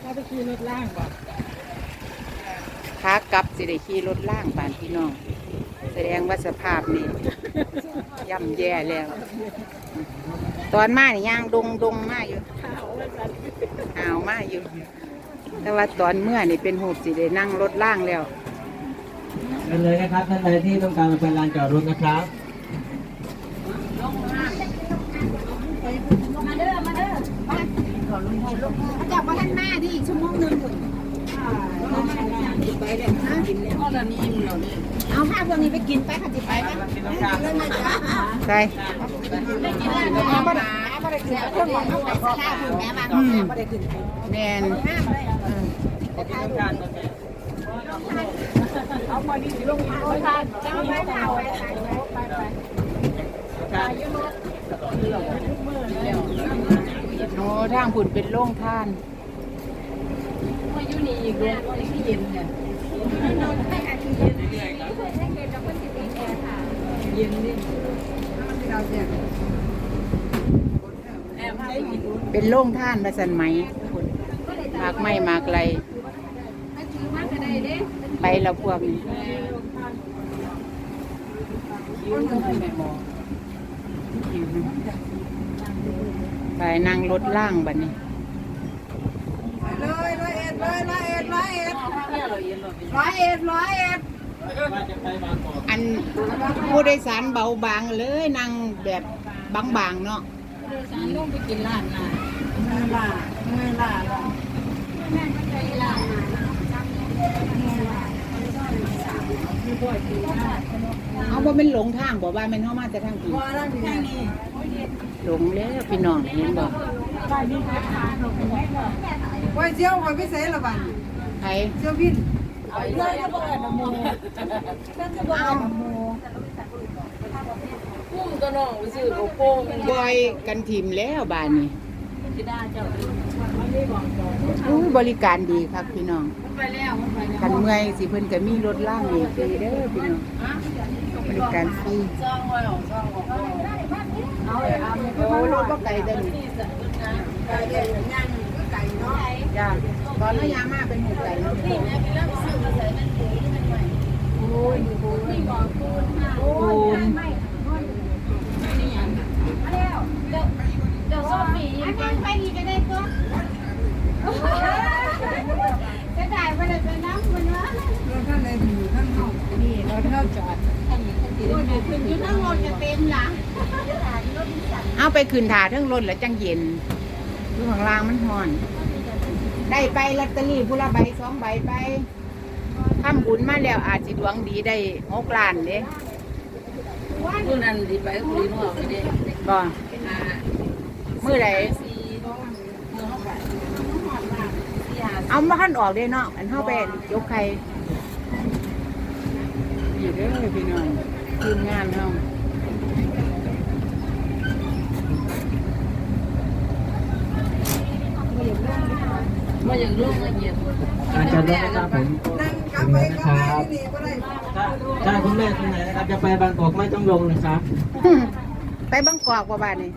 เราไปขี่รถล่างบ่ขากลับสิได้ขี่รถล่างบ้านพี่น้อง แสดงว่าสภาพนี่ ย่ำแย่แล้ว ตอนมานี่ย่างดงดงมาอยู่ขาวว่าสันหาวมาอยู่ แต่ว่าตอนเมื่อนี่เป็นหูบสิได้นั่งรถล่างแล้วเป็นเลยนะครับท่านใดที่ต้องการมาเป็นลานจอดรถนะครับ มาเด้อมาเด้อมาเขา จับว่าท่านมาที่อีกชั่วโมงหนึงคุณไปเลยนะกินแล้วตอนนี้อิ่มแล้วนี่เอาผ้าพวกนี้ไปกินไปค่ะจิไปไหมเรื่องนะจ๊ะใช่ได้กินแล้วแม่ได้บ่ได้กินเครื่องของเขาไปสลาคุณแม่มาแม่ได้กินแมนห้ามเลยอืมเอามาดีสิลงมาเอาทานเจ้าไปเผาไปไป ทางผุนเป็นโล่งท่านมาอยู่นี่อีกเลยที่เย็นเนี่ยเย็นนี่แอบได้กินเป็นโล่งท่านมาสันไหมผุนมากไม่มากไรไปแล้วพวกนี้ไปนั่งรถล่างบัดนี้เลยร้อยเอ็ดเลยร้อยเอ็ดร้อยเอ็ดเนี่ยเราเย็นเราเป็นร้อยเอ็ดร้อยเอ็ดอันผู้โดยสารเบาบางเลยนั่งแบบบางๆเนาะสารลงไปกินร้านน่ะเงินล่ะเงินล่ะ เอาบ่เป็นหลงทางบอกว่าแมันเข้ามาแต่ทางผีพอแล้วทางนี้หลงแล้วพี่น้องเห็นบอกไว้เจียวไว้พิเศษละบัดใครเจียวพินเพื่อนก็บอกน้ำมูกุ้งตัวน้องไปซื้อโกโก้กันบอยกันทีมแล้วบ้านนี้ที่ได้เจ้าอุ้ยบริการดีครับพี่น้อง ไปแล้วไปแล้วคันเมื่อยสิเพิ่นก็มีรถล่างนี่ฟรีเด้อพี่น้องบริการฟรีซ่องไว้ของซ่องของเอาเลยเอาเลยโอ้รถบ่ไกลเด้อนี่ไก่เด็ดย่างก็ไก่เนาะจ้าตอนนั้นยามาเป็นหมู่ไก่เนาะปูนเดี๋ยวส้มปีอันนั้นไปนี่ก็ได้ก็จะ ได้ไปเลยไปน้ำมันวะท่านเลยอยู่ท่านเฮานี่เราเท่าจอดขึ้นอยู่ทั้งรถจะเต็มหลังเอาไปคืนถาเทั้งรถแล้วจังเย็นอยู่ข้างล่างมันฮ้อน ได้ไปลอตเตอรี่ผู้ละใบสองใบไปทำบุญมาแล้วอาจสิดวงดีได้หกล้านเด้ผู้นั้นดีไปผู้นี้นอกไปเด้บ่อ่ามื้อใด สี่เมื่อเข้าไปสี่หา เอามาคันออกเด้เนาะอันเฮาไปยกไข่อยู่เด้อพี่น้องทีมงานเฮามาอย่างร่วมละเอียดลานจอดรถนะครับผมถึงแล้วนะครับถ้าถ้าคุณแม่คนไหนนะครับจะไปบางกอกไม่ต้องลงนะครับ ไปบางกอกว่าบ้านนี่